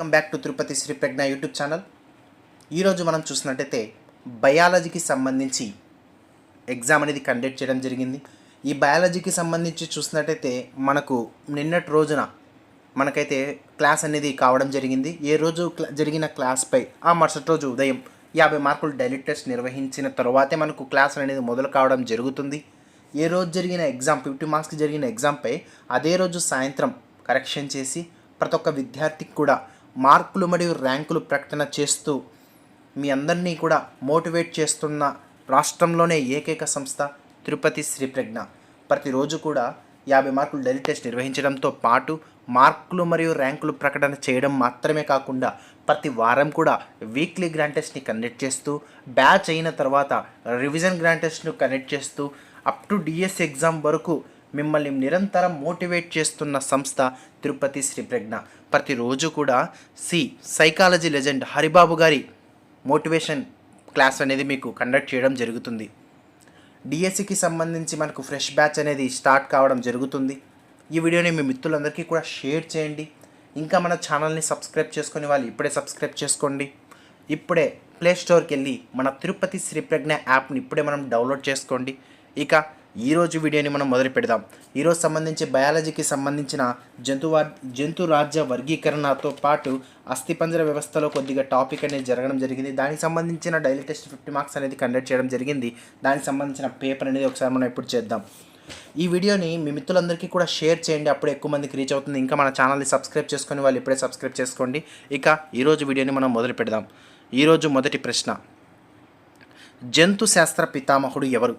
Welcome back to Tirupati Sri Pragna YouTube channel ఈరోజు మనం చూసినట్టయితే బయాలజీకి సంబంధించి ఎగ్జామ్ అనేది కండక్ట్ చేయడం జరిగింది. ఈ బయాలజీకి సంబంధించి చూసినట్టయితే మనకు నిన్నటి రోజున మనకైతే క్లాస్ అనేది కావడం జరిగింది. ఏ రోజు క్లా- జరిగిన క్లాస్పై ఆ మరుసటి రోజు ఉదయం యాభై మార్కులు డైలీ టెస్ట్ నిర్వహించిన తర్వాతే మనకు క్లాస్ అనేది మొదలు కావడం జరుగుతుంది. ఏ రోజు జరిగిన ఎగ్జామ్ ఫిఫ్టీ మార్క్స్కి జరిగిన ఎగ్జామ్పై అదే రోజు సాయంత్రం కరెక్షన్ చేసి ప్రతి ఒక్క విద్యార్థికి కూడా మార్కులు మరియు ర్యాంకులు ప్రకటన చేస్తూ మీ అందరినీ కూడా మోటివేట్ చేస్తున్న రాష్ట్రంలోనే ఏకైక సంస్థ తిరుపతి శ్రీ ప్రజ్ఞ ప్రతిరోజు కూడా యాభై మార్కులు డైలీ టెస్ట్ నిర్వహించడంతో పాటు మార్కులు మరియు ర్యాంకులు ప్రకటన చేయడం మాత్రమే కాకుండా ప్రతి వారం కూడా వీక్లీ గ్రాండ్ టెస్ట్ని కండక్ట్ చేస్తూ బ్యాచ్ అయిన తర్వాత రివిజన్ గ్రాండ్ టెస్ట్ను కండక్ట్ చేస్తూ అప్ టు డిఎస్ ఎగ్జామ్ వరకు మిమ్మల్ని నిరంతరం మోటివేట్ చేస్తున్న సంస్థ తిరుపతి శ్రీ ప్రజ్ఞ. ప్రతిరోజు కూడా సి సైకాలజీ లెజెండ్ హరిబాబు గారి మోటివేషన్ క్లాస్ అనేది మీకు కండక్ట్ చేయడం జరుగుతుంది. డిఎస్సికి సంబంధించి మనకు ఫ్రెష్ బ్యాచ్ అనేది స్టార్ట్ కావడం జరుగుతుంది. ఈ వీడియోని మీ మిత్రులందరికీ కూడా షేర్ చేయండి. ఇంకా మన ఛానల్ని సబ్స్క్రైబ్ చేసుకునే వాళ్ళు ఇప్పుడే సబ్స్క్రైబ్ చేసుకోండి. ఇప్పుడే ప్లే స్టోర్కి వెళ్ళి మన తిరుపతి శ్రీ ప్రజ్ఞ యాప్ని ఇప్పుడే మనం డౌన్లోడ్ చేసుకోండి. ఇక ఈరోజు వీడియోని మనం మొదలు పెడదాం. ఈరోజు సంబంధించి బయాలజీకి సంబంధించిన జంతువా జంతు రాజ్య వర్గీకరణతో పాటు అస్థిపంజర వ్యవస్థలో కొద్దిగా టాపిక్ అనేది జరగడం జరిగింది. దానికి సంబంధించిన డైలీ టెస్ట్ ఫిఫ్టీ మార్క్స్ అనేది కండక్ట్ చేయడం జరిగింది. దానికి సంబంధించిన పేపర్ అనేది ఒకసారి మనం ఇప్పుడు చేద్దాం. ఈ వీడియోని మీ మిత్రులందరికీ కూడా షేర్ చేయండి. అప్పుడు ఎక్కువ మందికి రీచ్ అవుతుంది. ఇంకా మన ఛానల్ని సబ్స్క్రైబ్ చేసుకొని వాళ్ళు ఇప్పుడే సబ్స్క్రైబ్ చేసుకోండి. ఇక ఈరోజు వీడియోని మనం మొదలు పెడదాం. ఈరోజు మొదటి ప్రశ్న. జంతు శాస్త్ర పితామహుడు ఎవరు?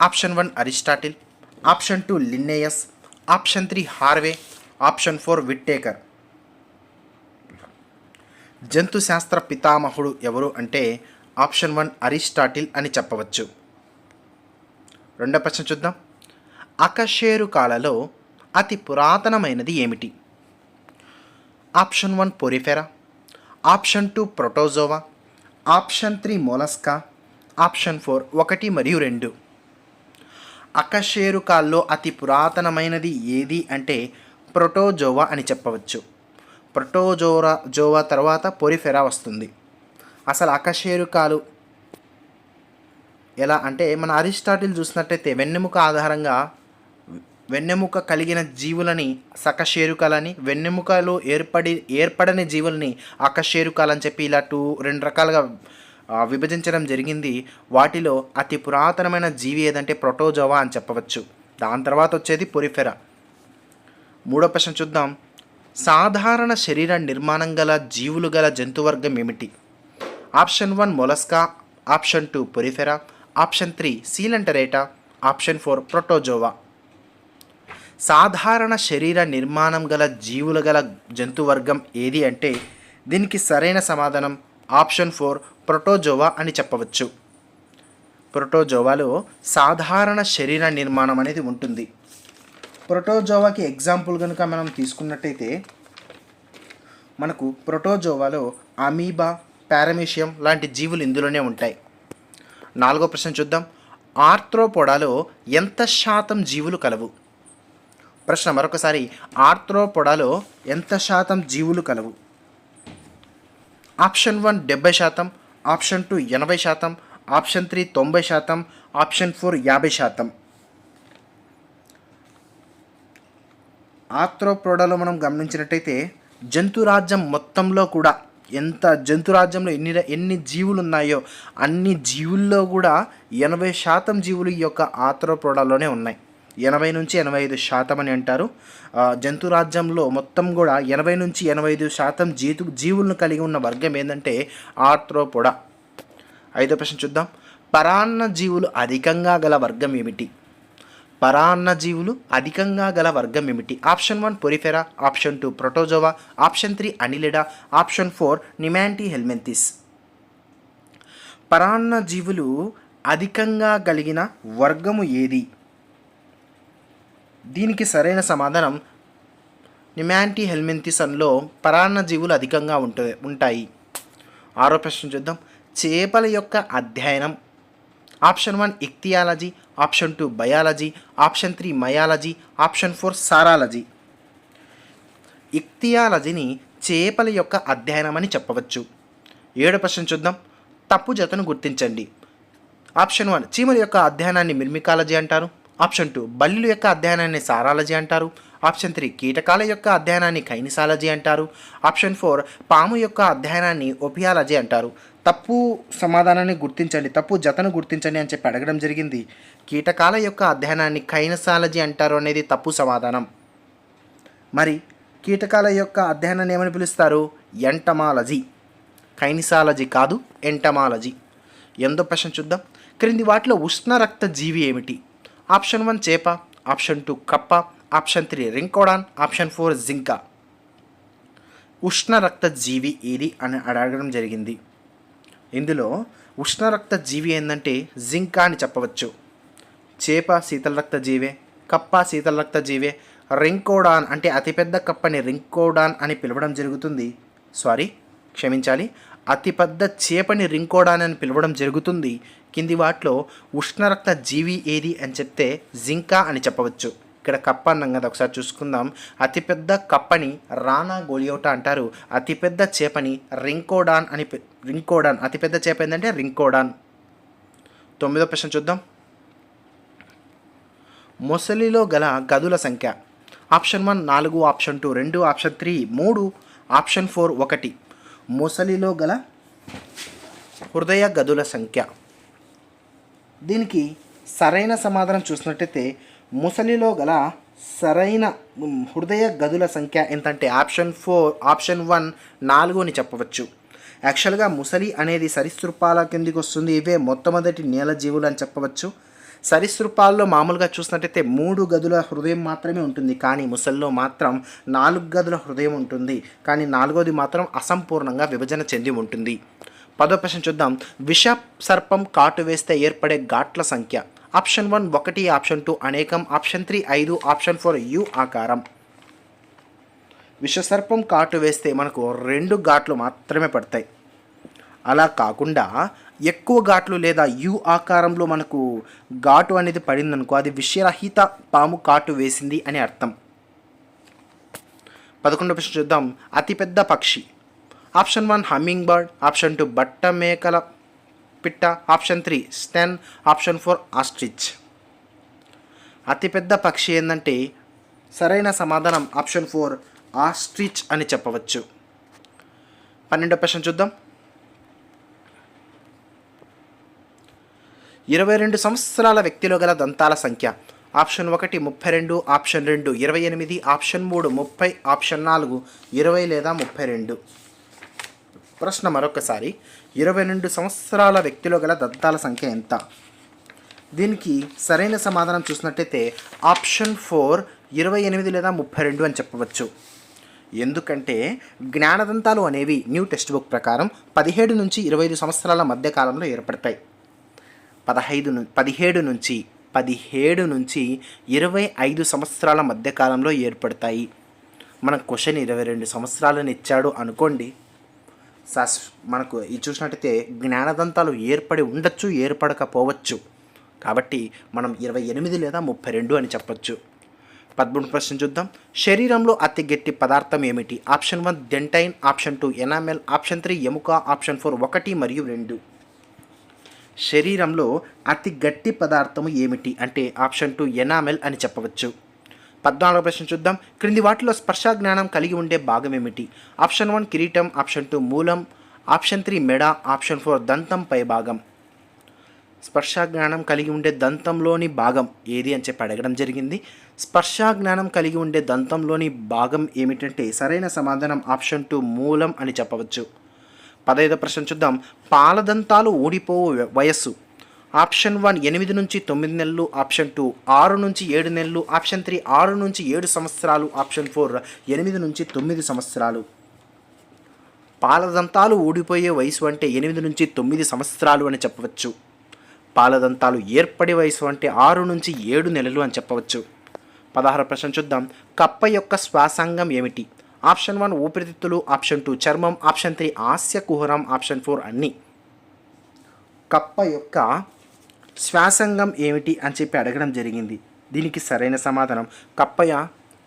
Option one Aristotle option two Linnaeus option three Harvey option four Whittaker. జంతు శాస్త్ర పితామహుడు ఎవరు అంటే ఆప్షన్ వన్ అరిస్టాటిల్ అని చెప్పవచ్చు. రెండో ప్రశ్న చూద్దాం. అకశేరుకాలలో అతి పురాతనమైనది ఏమిటి? Option one Porifera option two Protozoa option three Mollusca option four ఒకటి మరియు రెండు. అకశేరుకాల్లో అతి పురాతనమైనది ఏది అంటే ప్రొటోజోవా అని చెప్పవచ్చు. ప్రొటోజోరా జోవా తర్వాత పొరిఫెరా వస్తుంది. అసలు అకశేరుకాలు ఎలా అంటే మన అరిస్టాటిల్ చూసినట్టయితే వెన్నెముక ఆధారంగా వెన్నెముక కలిగిన జీవులని సకశేరుకాలని వెన్నెముకలో ఏర్పడి ఏర్పడని జీవుల్ని అకశేరుకాలని చెప్పి ఇలా టూ రెండు రకాలుగా విభజించడం జరిగింది. వాటిలో అతి పురాతనమైన జీవి ఏదంటే ప్రొటోజోవా అని చెప్పవచ్చు. దాని తర్వాత వచ్చేది పొరిఫెరా. మూడో ప్రశ్న చూద్దాం. సాధారణ శరీర నిర్మాణం గల జీవులు గల జంతువర్గం ఏమిటి? Option one Mollusca option two Porifera option three Coelenterata option four Protozoa. సాధారణ శరీర నిర్మాణం గల జీవులు గల జంతువర్గం ఏది అంటే దీనికి సరైన సమాధానం ఆప్షన్ ఫోర్ ప్రొటోజోవా అని చెప్పవచ్చు. ప్రొటోజోవాలో సాధారణ శరీర నిర్మాణం అనేది ఉంటుంది. ప్రొటోజోవాకి ఎగ్జాంపుల్ కనుక మనం తీసుకున్నట్టయితే మనకు ప్రొటోజోవాలో అమీబా పారమీషియం లాంటి జీవులు ఇందులోనే ఉంటాయి. నాలుగో ప్రశ్న చూద్దాం. ఆర్థ్రోపోడాలో ఎంత శాతం జీవులు కలవు? ప్రశ్న మరొకసారి. ఆర్థ్రోపోడాలో ఎంత శాతం జీవులు కలవు? ఆప్షన్ వన్ డెబ్బై శాతం ఆప్షన్ టూ ఎనభై శాతం ఆప్షన్ త్రీ తొంభై శాతం ఆప్షన్ ఫోర్ యాభై శాతం. ఆర్థ్రోపోడాలో మనం గమనించినట్టయితే జంతురాజ్యం మొత్తంలో కూడా ఎంత జంతురాజ్యంలో ఎన్ని ఎన్ని జీవులు ఉన్నాయో అన్ని జీవుల్లో కూడా ఎనభై శాతం జీవులు ఈ యొక్క ఆర్థ్రోపోడాలోనే ఉన్నాయి. ఎనభై నుంచి ఎనభై ఐదు శాతం అని అంటారు. జంతు జంతురాజ్యంలో మొత్తం కూడా ఎనభై నుంచి ఎనభై ఐదు శాతం జీతు జీవులను కలిగి ఉన్న వర్గం ఏంటంటే ఆర్థ్రోపోడా. ఐదో ప్రశ్న చూద్దాం. పరాన్న జీవులు అధికంగా గల వర్గం ఏమిటి? పరాన్న జీవులు అధికంగా గల వర్గం ఏమిటి? Option one Porifera option two Protozoa option three Annelida option four Nemathelminthes. పరాన్న జీవులు అధికంగా కలిగిన వర్గము ఏది? దీనికి సరైన సమాధానం నిమాంటీ హెల్మెంతిసన్లో పరాన్న జీవులు అధికంగా ఉంట ఉంటాయి. ఆరో ప్రశ్న చూద్దాం. చేపల యొక్క అధ్యయనం. Option one ichthyology option two biology option three myology option four saurology. ఇక్తియాలజీని చేపల యొక్క అధ్యయనం అని చెప్పవచ్చు. ఏడో ప్రశ్న చూద్దాం. తప్పు జతను గుర్తించండి. ఆప్షన్ వన్ చీమల యొక్క అధ్యయనాన్ని మిర్మికాలజీ అంటారు. ఆప్షన్ టూ బల్లుల యొక్క అధ్యయనాన్ని సారాలజీ అంటారు. ఆప్షన్ త్రీ కీటకాల యొక్క అధ్యయనాన్ని కైనిసాలజీ అంటారు. ఆప్షన్ ఫోర్ పాము యొక్క అధ్యయనాన్ని ఒపియాలజీ అంటారు. తప్పు సమాధానాన్ని గుర్తించండి తప్పు జతను గుర్తించండి అని చెప్పి అడగడం జరిగింది. కీటకాల యొక్క అధ్యయనాన్ని కైనసాలజీ అంటారు అనేది తప్పు సమాధానం. మరి కీటకాల యొక్క అధ్యయనాన్ని ఏమని పిలుస్తారు? ఎంటమాలజీ. కైనిసాలజీ కాదు ఎంటమాలజీ. ఎంతో ప్రశ్న చూద్దాం. క్రింది వాటిలో ఉష్ణ రక్త జీవి ఏమిటి? ఆప్షన్ వన్ చేప ఆప్షన్ టూ కప్ప option three Rhincodon option four Jinka. ఉష్ణరక్త జీవి ఏది అని అడగడం జరిగింది. ఇందులో ఉష్ణరక్త జీవి ఏంటంటే జింకా అని చెప్పవచ్చు. చేప శీతల రక్త జీవే కప్ప శీతల రక్త జీవే రింకోడాన్ అంటే అతిపెద్ద కప్పని రింకోడాన్ అని పిలవడం జరుగుతుంది. సారీ క్షమించాలి. అతిపెద్ద చేపని రింకోడాన్ అని పిలవడం జరుగుతుంది. కింది వాటిలో ఉష్ణరక్త జీవి ఏది అని చెప్తే జింకా అని చెప్పవచ్చు. ఇక్కడ కప్ప అన్నాం కదా ఒకసారి చూసుకుందాం. అతిపెద్ద కప్పని రానా గోలియోటా అంటారు. అతిపెద్ద చేపని రింకోడాన్ అని రింకోడాన్. అతిపెద్ద చేప ఏంటంటే రింకోడాన్. తొమ్మిదో ప్రశ్న చూద్దాం. మొసలిలో గల గదుల సంఖ్య. ఆప్షన్ వన్ నాలుగు ఆప్షన్ టూ రెండు ఆప్షన్ త్రీ మూడు ఆప్షన్ ఫోర్ ఒకటి. మొసలిలో గల హృదయ గదుల సంఖ్య. దీనికి సరైన సమాధానం చూసినట్టయితే ముసలిలో గల సరైన హృదయ గదుల సంఖ్య ఎంతంటే ఆప్షన్ ఫోర్ ఆప్షన్ వన్ నాలుగు అని చెప్పవచ్చు. యాక్చువల్గా ముసలి అనేది సరీసృపాల కిందికి వస్తుంది. ఇవే మొట్టమొదటి నేల జీవులు అని చెప్పవచ్చు. సరీసృపాల్లో మామూలుగా చూసినట్టయితే మూడు గదుల హృదయం మాత్రమే ఉంటుంది. కానీ ముసల్లో మాత్రం నాలుగు గదుల హృదయం ఉంటుంది. కానీ నాలుగోది మాత్రం అసంపూర్ణంగా విభజన చెంది ఉంటుంది. పదో ప్రశ్న చూద్దాం. విష సర్పం కాటు వేస్తే ఏర్పడే ఘాట్ల సంఖ్య. ఆప్షన్ వన్ ఒకటి ఆప్షన్ టూ అనేకం ఆప్షన్ త్రీ ఐదు ఆప్షన్ ఫోర్ యు ఆకారం. విషసర్పం కాటు వేస్తే మనకు రెండు ఘాట్లు మాత్రమే పడతాయి. అలా కాకుండా ఎక్కువ ఘాట్లు లేదా యు ఆకారంలో మనకు ఘాటు అనేది పడిందనుకో అది విషరహిత పాము కాటు వేసింది అని అర్థం. పదకొండవ ప్రశ్న చూద్దాం. అతిపెద్ద పక్షి. Option one hummingbird option two బట్ట మేకల పిట్ట ఆప్షన్ త్రీ స్టెన్ ఆప్షన్ ఫోర్ ఆస్ట్రిచ్. అతిపెద్ద పక్షి ఏంటంటే సరైన సమాధానం ఆప్షన్ ఫోర్ ఆస్ట్రిచ్ అని చెప్పవచ్చు. పన్నెండో ప్రశ్న చూద్దాం. ఇరవై రెండు సంవత్సరాల వ్యక్తిలో గల దంతాల సంఖ్య. ఆప్షన్ ఒకటి ముప్పై రెండు ఆప్షన్ రెండు ఇరవై ఎనిమిది ఆప్షన్ మూడు ముప్పై ఆప్షన్ నాలుగు ఇరవై లేదా ముప్పై రెండు. ప్రశ్న మరొకసారి. ఇరవై రెండు సంవత్సరాల వ్యక్తిలో గల దంతాల సంఖ్య ఎంత? దీనికి సరైన సమాధానం చూసినట్టయితే ఆప్షన్ ఫోర్ ఇరవై ఎనిమిది లేదా ముప్పై రెండు అని చెప్పవచ్చు. ఎందుకంటే జ్ఞానదంతాలు అనేవి న్యూ టెక్స్ట్ బుక్ ప్రకారం పదిహేడు నుంచి ఇరవై ఐదు సంవత్సరాల మధ్య కాలంలో ఏర్పడతాయి. పదహైదు పదిహేడు నుంచి పదిహేడు నుంచి ఇరవై ఐదు సంవత్సరాల మధ్య కాలంలో ఏర్పడతాయి. మన క్వశ్చన్ ఇరవై రెండు సంవత్సరాలను ఇచ్చాడు అనుకోండి. సస్ మనకు ఇది చూసినట్టయితే జ్ఞానదంతాలు ఏర్పడి ఉండొచ్చు ఏర్పడకపోవచ్చు. కాబట్టి మనం ఇరవై ఎనిమిది లేదా ముప్పై రెండు అని చెప్పచ్చు. పదమూడు ప్రశ్న చూద్దాం. శరీరంలో అతి గట్టి పదార్థం ఏమిటి? Option one dentine option two enamel option three ఎముక ఆప్షన్ ఫోర్ ఒకటి మరియు రెండు. శరీరంలో అతి గట్టి పదార్థము ఏమిటి? అంటే ఆప్షన్ టూ ఎనామెల్ అని చెప్పవచ్చు. పద్నాలుగో ప్రశ్న చూద్దాం. క్రింది వాటిలో స్పర్శ జ్ఞానం కలిగి ఉండే భాగం ఏమిటి? ఆప్షన్ వన్ కిరీటం ఆప్షన్ టూ మూలం ఆప్షన్ త్రీ మెడ ఆప్షన్ ఫోర్ దంతం పై భాగం. స్పర్శ జ్ఞానం కలిగి ఉండే దంతంలోని భాగం ఏది అని చెప్పి అడగడం జరిగింది. స్పర్శ జ్ఞానం కలిగి ఉండే దంతంలోని భాగం ఏమిటంటే సరైన సమాధానం ఆప్షన్ టూ మూలం అని చెప్పవచ్చు. పదహైదో ప్రశ్న చూద్దాం. పాలదంతాలు ఊడిపోవు వయస్సు. ఆప్షన్ వన్ ఎనిమిది నుంచి తొమ్మిది నెలలు ఆప్షన్ టూ ఆరు నుంచి ఏడు నెలలు ఆప్షన్ త్రీ ఆరు నుంచి ఏడు సంవత్సరాలు ఆప్షన్ ఫోర్ ఎనిమిది నుంచి తొమ్మిది సంవత్సరాలు. పాలదంతాలు ఊడిపోయే వయసు అంటే ఎనిమిది నుంచి తొమ్మిది సంవత్సరాలు అని చెప్పవచ్చు. పాలదంతాలు ఏర్పడే వయసు అంటే ఆరు నుంచి ఏడు నెలలు అని చెప్పవచ్చు. పదహారు ప్రశ్న చూద్దాం. కప్ప యొక్క శ్వాసాంగం ఏమిటి? ఆప్షన్ వన్ ఊపిరితిత్తులు ఆప్షన్ టూ చర్మం ఆప్షన్ త్రీ ఆస్య కుహరం ఆప్షన్ ఫోర్ అన్ని. కప్ప యొక్క శ్వాసంగం ఏమిటి అని చెప్పి అడగడం జరిగింది. దీనికి సరైన సమాధానం కప్పయ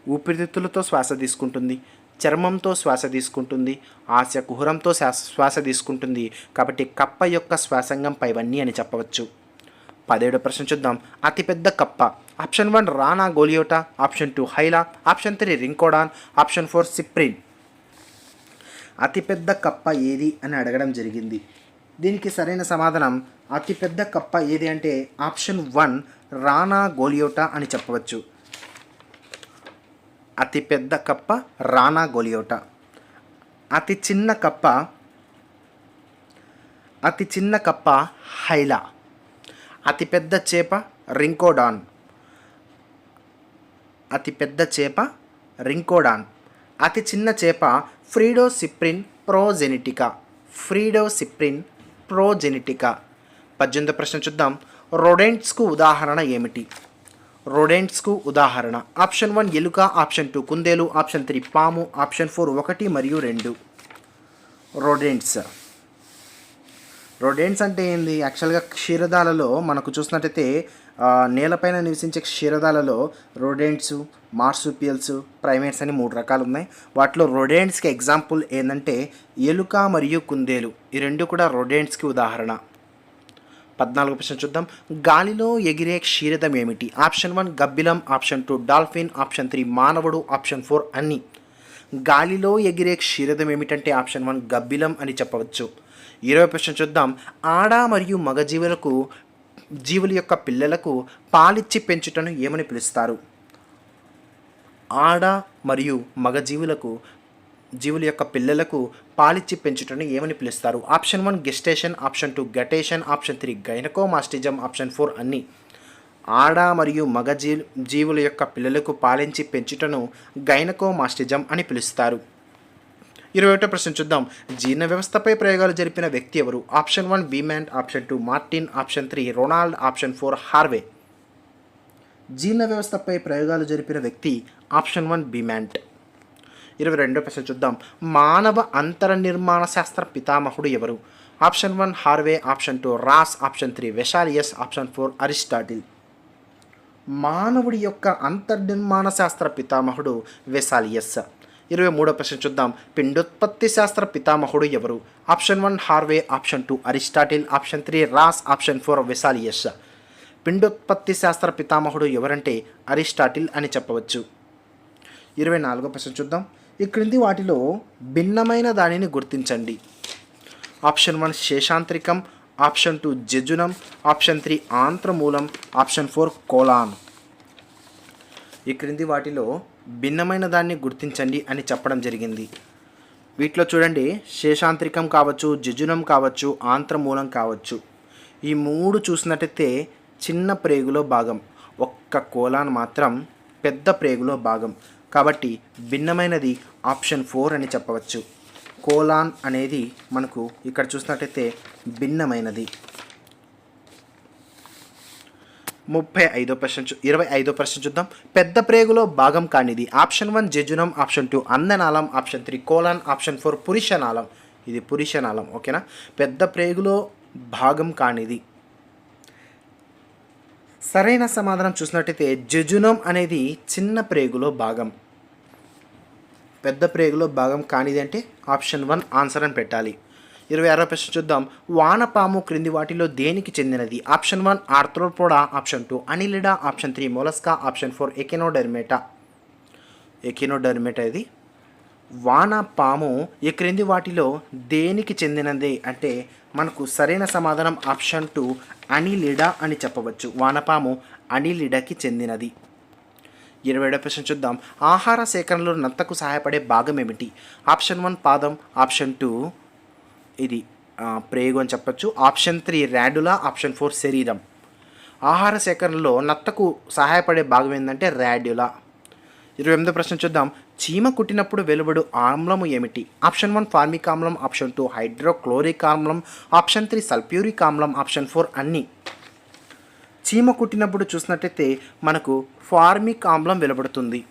ఊపిరితిత్తులతో శ్వాస తీసుకుంటుంది చర్మంతో శ్వాస తీసుకుంటుంది ఆశ కుహరంతో శ్వాస శ్వాస తీసుకుంటుంది. కాబట్టి కప్ప యొక్క శ్వాసంగం పైవన్నీ అని చెప్పవచ్చు. పదిహేడు ప్రశ్న చూద్దాం. అతిపెద్ద కప్ప. Option one Rana goliath option two Hyla option three Rhincodon option four సిప్రిన్. అతిపెద్ద కప్ప ఏది అని అడగడం జరిగింది. దీనికి సరైన సమాధానం అతిపెద్ద కప్ప ఏది అంటే ఆప్షన్ వన్ రానా గోలియోటా అని చెప్పవచ్చు. అతిపెద్ద కప్ప రానా గోలియోటా. అతి చిన్న కప్ప అతి చిన్న కప్ప హైలా. అతిపెద్ద చేప రింకోడాన్. అతిపెద్ద చేప రింకోడాన్. అతి చిన్న చేప ఫ్రీడోసిప్రిన్ ప్రోజెనిటికా. ఫ్రీడోసిప్రిన్ ప్రోజెనిటికా. పద్దెనిమిది ప్రశ్న చూద్దాం. రొడెంట్స్కు ఉదాహరణ ఏమిటి? రొడెంట్స్కు ఉదాహరణ. ఆప్షన్ వన్ ఎలుక ఆప్షన్ టూ కుందేలు ఆప్షన్ త్రీ పాము ఆప్షన్ ఫోర్ ఒకటి మరియు రెండు. రొడెంట్స్. రొడెంట్స్ అంటే ఏంది? యాక్చువల్గా క్షీరదాలలో మనకు చూసినట్టయితే నేలపైన నివసించే క్షీరదాలలో రోడెంట్స్ మార్సుపియల్స్ ప్రైమేట్స్ అని మూడు రకాలు ఉన్నాయి వాటిలో రొడెంట్స్కి ఎగ్జాంపుల్ ఏంటంటే ఎలుక మరియు కుందేలు. ఈ రెండు కూడా రొడెంట్స్కి ఉదాహరణ. పద్నాలుగు ప్రశ్న చూద్దాం. గాలిలో ఎగిరే క్షీరదం ఏమిటి? ఆప్షన్ వన్ గబ్బిలం. Option two dolphin. Option three మానవుడు. ఆప్షన్ ఫోర్ అన్ని. గాలిలో ఎగిరే క్షీరదం ఏమిటంటే ఆప్షన్ వన్ గబ్బిలం అని చెప్పవచ్చు. ఇరవై ప్రశ్న చూద్దాం. ఆడ మరియు మగ జీవులకు జీవుల యొక్క పిల్లలకు పాలిచ్చి పెంచుటను ఏమని పిలుస్తారు? ఆడ మరియు మగ జీవులకు జీవుల యొక్క పిల్లలకు పాలిచ్చి పెంచుటను ఏమని పిలుస్తారు? Option one gestation. Option two గటేషన్. Option three గైనకోమాస్టిజం. Option four అన్ని. ఆడ మరియు మగ జీ జీవుల యొక్క పిల్లలకు పాలించి పెంచుటను గైనకోమాస్టిజం అని పిలుస్తారు. ఇరవై ఒకటో ప్రశ్న చూద్దాం. జీర్ణ వ్యవస్థపై ప్రయోగాలు జరిపిన వ్యక్తి ఎవరు? Option one బీమ్యాన్ option two Martin option three Ronald option four Harvey. జీర్ణ వ్యవస్థపై ప్రయోగాలు జరిపిన వ్యక్తి ఆప్షన్ వన్ బీమ్యాంట్ ఇరవై రెండో ప్రశ్న చూద్దాం. మానవ అంతర నిర్మాణ శాస్త్ర పితామహుడు ఎవరు? Option one Harvey option two Ross option three Vesalius option four Aristotle. మానవుడి యొక్క అంతర్నిర్మాణ శాస్త్ర పితామహుడు వెసాలియస్ ఇరవై మూడో ప్రశ్న చూద్దాం. పిండోత్పత్తి శాస్త్ర పితామహుడు ఎవరు? Option one Harvey option two Aristotle option three Ross option four Vesalius. పిండోత్పత్తి శాస్త్ర పితామహుడు ఎవరంటే అరిస్టాటిల్ అని చెప్పవచ్చు. ఇరవై నాలుగో ప్రశ్న చూద్దాం. ఈ క్రింది వాటిలో భిన్నమైన దానిని గుర్తించండి. Option one శేషాంత్రికం option two jejunum option three ఆంత్రమూలం option four colon. ఈ క్రింది వాటిలో భిన్నమైన దాన్ని గుర్తించండి అని చెప్పడం జరిగింది. వీటిలో చూడండి శేషాంత్రికం కావచ్చు జజునం కావచ్చు ఆంత్రమూలం కావచ్చు. ఈ మూడు చూసినట్టయితే చిన్న ప్రేగులో భాగం ఒక్క కోలాన్ మాత్రం పెద్ద ప్రేగులో భాగం. కాబట్టి భిన్నమైనది ఆప్షన్ ఫోర్ అని చెప్పవచ్చు. కోలాన్ అనేది మనకు ఇక్కడ చూసినట్టయితే భిన్నమైనది. ముప్పై ఐదో ప్రశ్న చూ- ఇరవై ఐదో ప్రశ్న చూద్దాం. పెద్ద ప్రేగులో భాగం కానిది option one jejunum option two అందనాళం option three colon option four పురుషనాళం. ఇది పురుషనాళం ఓకేనా? పెద్ద ప్రేగులో భాగం కానిది. సరైన సమాధానం చూసినట్టయితే జజునం అనేది చిన్న ప్రేగులో భాగం. పెద్ద ప్రేగులో భాగం కానిది అంటే ఆప్షన్ వన్ ఆన్సర్ అని పెట్టాలి. ఇరవై ఆరో ప్రశ్న చూద్దాం. వానపాము క్రింది వాటిలో దేనికి చెందినది? Option one Arthropoda option two Annelida option three Mollusca option four Echinodermata. Echinodermata ఇది? వానపాము ఈ క్రింది వాటిలో దేనికి చెందినది అంటే మనకు సరైన సమాధానం ఆప్షన్ టూ అనిలిడా అని చెప్పవచ్చు. వానపాము అనిలిడాకి చెందినది. ఇరవై ఏడో ప్రశ్న చూద్దాం. ఆహార సేకరణలో నత్తకు సహాయపడే భాగం ఏమిటి? ఆప్షన్ వన్ పాదం ఆప్షన్ టూ ఇది ప్రేగు అని చెప్పచ్చు. Option three radula option four శరీరం. ఆహార సేకరణలో నత్తకు సహాయపడే భాగం ఏంటంటే ర్యాడ్యులా ఇరవై ఎనిమిదో ప్రశ్న చూద్దాం. చీమ కుట్టినప్పుడు వెలువడు ఆమ్లము ఏమిటి? ఆప్షన్ వన్ ఫార్మిక్ ఆమ్లం ఆప్షన్ టూ హైడ్రోక్లోరిక్ ఆమ్లం ఆప్షన్ త్రీ సల్ఫ్యూరిక్ ఆమ్లం ఆప్షన్ ఫోర్ అన్ని. చీమ కుట్టినప్పుడు చూసినట్టయితే మనకు ఫార్మిక్ ఆమ్లం వెలువడుతుంది.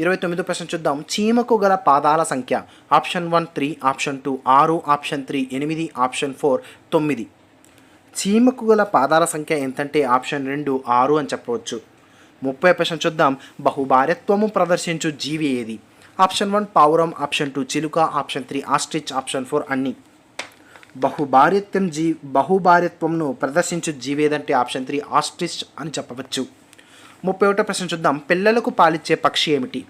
ఇరవై తొమ్మిదో ప్రశ్న చూద్దాం. చీమకు గల పాదాల సంఖ్య. Option one three option two ఆరు ఆప్షన్ త్రీ ఎనిమిది ఆప్షన్ ఫోర్ తొమ్మిది. చీమకు గల పాదాల సంఖ్య ఎంతంటే ఆప్షన్ రెండు ఆరు అని చెప్పవచ్చు. ముప్పై ప్రశ్న చూద్దాం. బహుభార్యత్వము ప్రదర్శించు జీవి ఏది? ఆప్షన్ వన్ పావురం ఆప్షన్ టూ చిలుక option three ostrich option four అన్ని. బహుభార్యత్వం జీ బహుభార్యత్వంను ప్రదర్శించు జీవి ఏదంటే ఆప్షన్ త్రీ ఆస్ట్రిచ్ అని చెప్పవచ్చు. ముప్పై ఒకటో ప్రశ్న చూద్దాం. పిల్లలకు పాలిచ్చే పక్షి ఏమిటి?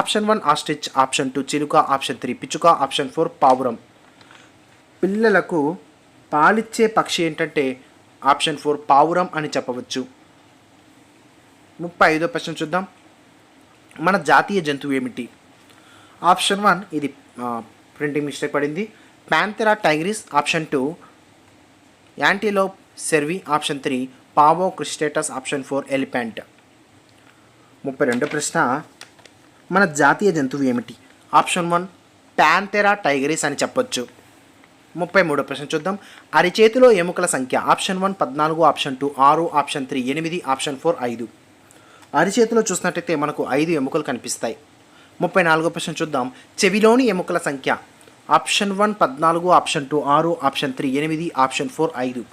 Option one ostrich option two చిలుక ఆప్షన్ త్రీ పిచ్చుక ఆప్షన్ ఫోర్ పావురం. పిల్లలకు పాలిచ్చే పక్షి ఏంటంటే ఆప్షన్ ఫోర్ పావురం అని చెప్పవచ్చు. ముప్పై ఐదో ప్రశ్న చూద్దాం. మన జాతీయ జంతువు ఏమిటి? ఆప్షన్ వన్ ఇది ప్రింటింగ్ మిస్టేక్ పడింది. Panthera tigris option two Antilope cervi option three Pavo cristatus option four elephant ముప్పై రెండో ప్రశ్న. మన జాతీయ జంతువు ఏమిటి? ఆప్షన్ వన్ ప్యాంతెరా టైగరిస్ అని చెప్పొచ్చు. ముప్పై మూడో ప్రశ్న చూద్దాం. అరిచేతిలో ఎముకల సంఖ్య ఆప్షన్ వన్ పద్నాలుగు ఆప్షన్ టూ ఆరు ఆప్షన్ త్రీ ఎనిమిది ఆప్షన్ ఫోర్ ఐదు. అరిచేతిలో చూసినట్టయితే మనకు ఐదు ఎముకలు కనిపిస్తాయి. ముప్పై నాలుగో ప్రశ్న చూద్దాం. చెవిలోని ఎముకల సంఖ్య ఆప్షన్ వన్ పద్నాలుగు ఆప్షన్ టూ ఆరు ఆప్షన్ త్రీ ఎనిమిది ఆప్షన్ ఫోర్ ఐదు.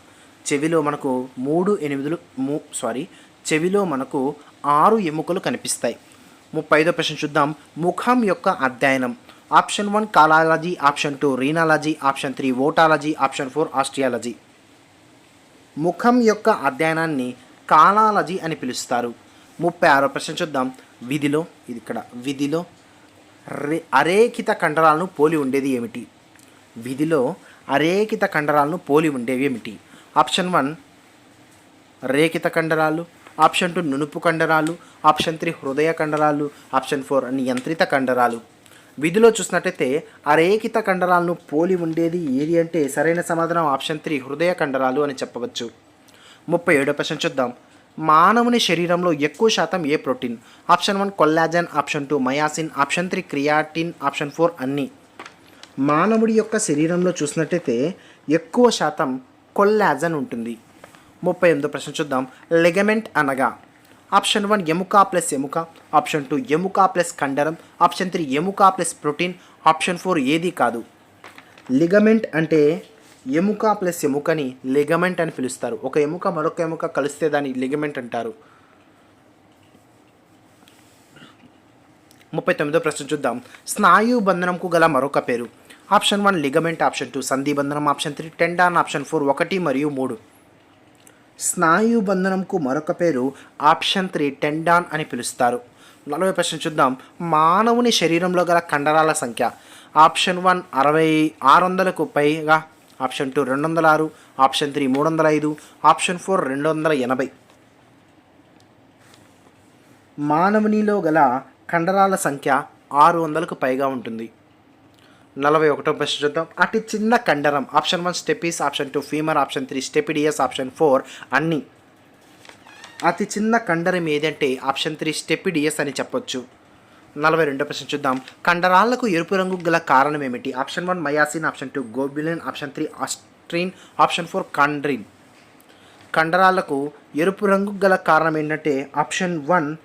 చెవిలో మనకు మూడు ఎనిమిదిలు మూ సారీ చెవిలో మనకు ఆరు ఎముకలు కనిపిస్తాయి. ముప్పై ఐదో ప్రశ్న చూద్దాం. ముఖం యొక్క అధ్యయనం. Option one calology option two rhinology option three otology option four osteology. ముఖం యొక్క అధ్యయనాన్ని కాలాలజీ అని పిలుస్తారు. ముప్పై ఆరో ప్రశ్న చూద్దాం. విధిలో ఇది ఇక్కడ విధిలో రే అరేఖిత కండరాలను పోలి ఉండేది ఏమిటి? విధిలో అరేఖిత కండరాలను పోలి ఉండేవి ఏమిటి? ఆప్షన్ వన్ రేఖిత కండరాలు ఆప్షన్ టూ నునుపు కండరాలు ఆప్షన్ త్రీ హృదయ కండరాలు ఆప్షన్ ఫోర్ నియంత్రిత కండరాలు. విధిలో చూసినట్టయితే అరేకిత కండరాలను పోలి ఉండేది ఏది అంటే సరైన సమాధానం ఆప్షన్ త్రీ హృదయ కండరాలు అని చెప్పవచ్చు. ముప్పై ఏడో ప్రశ్న చూద్దాం. మానవుని శరీరంలో ఎక్కువ శాతం ఏ protein? Option one collagen option two myosin option three creatine option four అన్నీ. మానవుడి యొక్క శరీరంలో చూసినట్టయితే ఎక్కువ శాతం కొల్లాజన్ ఉంటుంది. ముప్పై ఎనిమిదో ప్రశ్న చూద్దాం. లెగమెంట్ అనగా ఆప్షన్ వన్ ఎముక ప్లస్ ఎముక ఆప్షన్ టూ ఎముక ప్లస్ కండరం ఆప్షన్ త్రీ ఎముక ప్లస్ ప్రోటీన్ ఆప్షన్ ఫోర్ ఏది కాదు. లిగమెంట్ అంటే ఎముక ప్లస్ ఎముకని లిగమెంట్ అని పిలుస్తారు. ఒక ఎముక మరొక ఎముక కలిస్తే దాన్ని లిగమెంట్ అంటారు. ముప్పై తొమ్మిదో ప్రశ్న చూద్దాం. స్నాయు బంధనంకు గల మరొక పేరు. Option one ligament option two సంధి బంధనం option three tendon option four ఒకటి మరియు మూడు. స్నాయు బంధనంకు మరొక పేరు ఆప్షన్ త్రీ టెండాన్ అని పిలుస్తారు. నలభై ప్రశ్న చూద్దాం. మానవుని శరీరంలో గల కండరాల సంఖ్య. ఆప్షన్ వన్ అరవై ఆరు వందలకు పైగా. ఆప్షన్ టూ రెండు వందల ఆరు ఆప్షన్ త్రీ మూడు వందల ఐదు ఆప్షన్ ఫోర్ రెండు వందల ఎనభై. మానవునిలో గల కండరాల సంఖ్య ఆరు వందలకు పైగా ఉంటుంది. నలభై ఒకటో ప్రశ్న చూద్దాం. అతి చిన్న కండరం option one stapes option two femur option three stapedius option four అన్ని. అతి చిన్న కండరం ఏదంటే ఆప్షన్ త్రీ స్టెపిడియస్ అని చెప్పొచ్చు. నలభై రెండో ప్రశ్న చూద్దాం. కండరాలకు ఎరుపు రంగు గల కారణం ఏమిటి? Option one myosin option two globulin option three ostrin option four chondrin. కండరాలకు ఎరుపు రంగు గల కారణం ఏంటంటే ఆప్షన్ వన్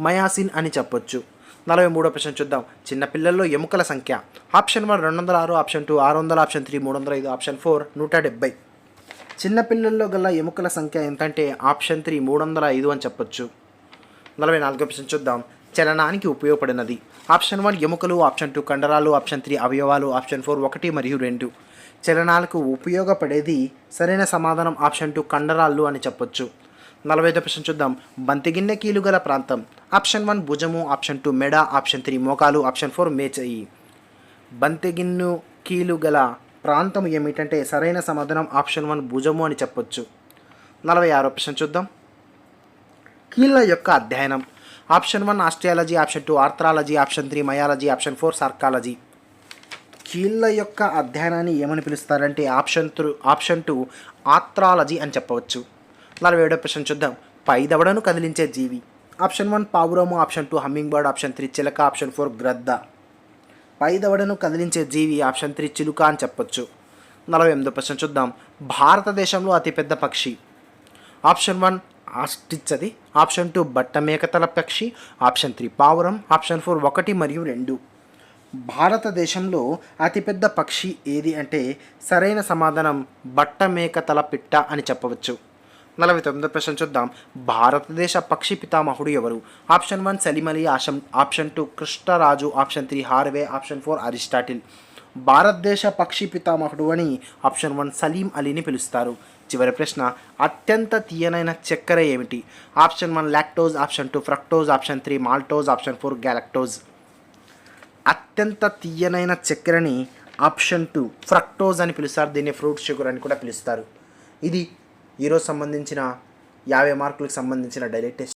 మయాసిన్ అని చెప్పొచ్చు. నలభై మూడో ప్రశ్న చూద్దాం. చిన్నపిల్లల్లో ఎముకల సంఖ్య. ఆప్షన్ వన్ రెండు వందల ఆరు ఆప్షన్ టూ ఆరు వందల ఆప్షన్ త్రీ మూడు వందల ఐదు ఆప్షన్ ఫోర్ నూట డెబ్బై. చిన్నపిల్లల్లో గల ఎముకల సంఖ్య ఎంతంటే ఆప్షన్ త్రీ మూడు వందల ఐదు అని చెప్పొచ్చు. నలభై నాలుగో ప్రశ్న చూద్దాం. చలనానికి ఉపయోగపడినది. ఆప్షన్ వన్ ఎముకలు ఆప్షన్ టూ కండరాలు ఆప్షన్ త్రీ అవయవాలు ఆప్షన్ ఫోర్ ఒకటి మరియు రెండు. చలనాలకు ఉపయోగపడేది సరైన సమాధానం ఆప్షన్ టూ కండరాలు అని చెప్పొచ్చు. నలభై ఐదో ప్రశ్న చూద్దాం. బంతిగిన్నె కీలు గల ప్రాంతం. ఆప్షన్ వన్ భుజము ఆప్షన్ టూ మెడ ఆప్షన్ త్రీ మోకాలు ఆప్షన్ ఫోర్ మేచయి బంతిగిన్ను కీలు గల ప్రాంతం ఏమిటంటే సరైన సమాధానం ఆప్షన్ వన్ భుజము అని చెప్పొచ్చు. నలభై ఆరో ప్రశ్న చూద్దాం. కీళ్ళ యొక్క అధ్యయనం. Option one osteology option two arthrology option three myology option four sarcology. కీళ్ళ యొక్క అధ్యయనాన్ని ఏమని పిలుస్తారంటే option through option two arthrology అని చెప్పవచ్చు. నలభై ఏడో ప్రశ్న చూద్దాం. పై దవడను కదిలించే జీవి. Option one పావురము option two hummingbird option three చిలక ఆప్షన్ ఫోర్ గ్రద్ద. పై దవడను కదిలించే జీవి ఆప్షన్ త్రీ చిలుక అని చెప్పొచ్చు. నలభై ఎనిమిదో ప్రశ్న చూద్దాం. భారతదేశంలో అతిపెద్ద పక్షి. ఆప్షన్ వన్ ఆస్టిచ్ అది. ఆప్షన్ టూ బట్ట మేకతల పక్షి. ఆప్షన్ త్రీ పావురం ఆప్షన్ ఫోర్ ఒకటి మరియు రెండు. భారతదేశంలో అతిపెద్ద పక్షి ఏది అంటే సరైన సమాధానం బట్ట మేకతల పిట్ట అని చెప్పవచ్చు. నలభై తొమ్మిదో ప్రశ్న చూద్దాం. భారతదేశ పక్షి పితామహుడు ఎవరు? Option one Salim Ali option option two Krishnaraju option three Harvey option four Aristotle. భారతదేశ పక్షి పితామహుడు అని ఆప్షన్ వన్ సలీం అలీని పిలుస్తారు. చివరి ప్రశ్న అత్యంత తీయనైన చక్కెర ఏమిటి? Option one lactose option two fructose option three maltose option four galactose. అత్యంత తీయనైన చక్కెరని ఆప్షన్ టూ ఫ్రక్టోజ్ అని పిలుస్తారు. దీన్ని ఫ్రూట్ షుగర్ అని కూడా పిలుస్తారు. ఇది ఈరోజు సంబంధించిన యాభై మార్కులకు సంబంధించిన డైలీ టెస్ట్